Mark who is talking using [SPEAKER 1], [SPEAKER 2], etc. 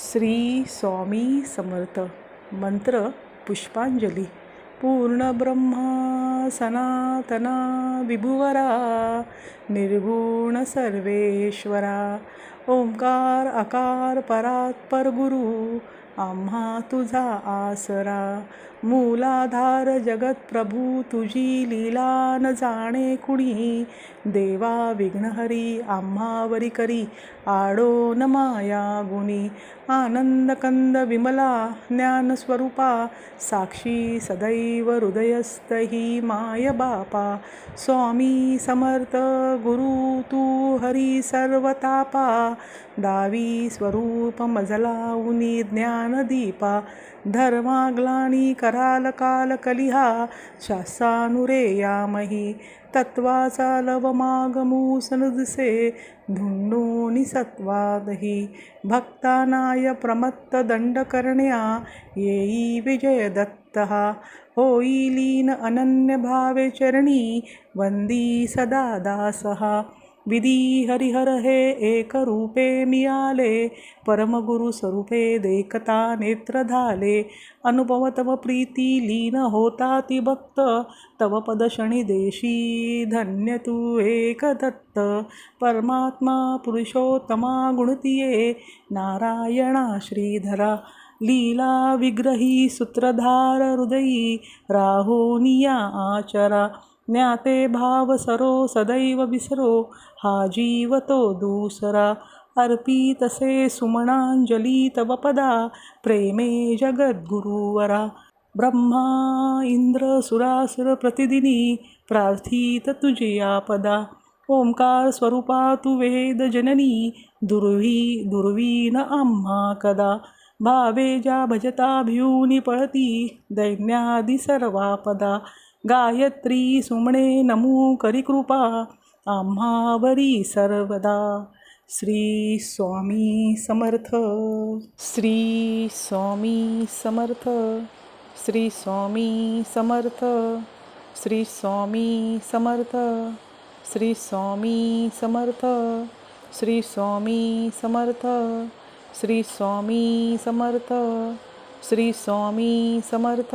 [SPEAKER 1] श्री स्वामी समर्थ. मंत्र पुष्पांजली. पूर्णब्रह्मा सनातना विभुवरा निर्गुण सर्वेश्वरा. ओंकार अकार परात्पर गुरु आम्हा तुझा आसरा. मूलाधार जगत प्रभू तुझी लीला न जाणे कुणी देवा विघ्नहरी आम्हावरी करी. आडो न माया गुणी. आनंद कंद विमला ज्ञानस्वरूपा. साक्षी सदैव हृदयस्थ ही माय बापा. स्वामी समर्थ गुरु तू हरी सर्वतापा. दावी स्वरूप मजला उनी ज्ञानदीपा धर्माग्लानी कराल काल कलिहा शासानुरेयामही तत्वाचा लवमागमूसनदिसे धुण्डोनि सत्वादही भक्तानाय प्रमत्तदण्डकर्ण्या येयी विजयदत्तः होयी लीन अनन्यभावे चरणी वन्दी सदा दासः विधी हरिहर हे एक रूपे मियाले. परमगुरु स्वरूपे देखता नेत्र धाले. अनुभव तव प्रीती लीन होता ती भक्त. तव पदशणी देशी धन्य तू एक दत्त. परमात्मा पुरुषोत्तमा गुणतीये. नारायणा श्रीधरा लीला विग्रही सूत्रधार हृदयी. राहोनिया आचरा ज्ञाते भाव सरो सदैव विसरो हा जीव तो दूसरा अर्पितसे सुमनांजली तव पदा प्रेमे जगद्गुरुवरा। ब्रह्मा इंद्र सुरासुर प्रतिदिनी प्रार्थित तुझिया पदा ओंकार स्वरूपा तु वेद जननी दुर्वी दुर्वीन आम्हा कदा। भावे ज्या भजता भिऊनी पळती दैन्यादि सर्वापदा। गायत्री सुमणे नमू करी कृपा आम्हावरी सर्वदा। श्री स्वामी समर्थ। श्री स्वामी समर्थ। श्री स्वामी समर्थ। श्री स्वामी समर्थ। श्री स्वामी समर्थ। श्री स्वामी समर्थ। श्री स्वामी समर्थ। श्री स्वामी समर्थ।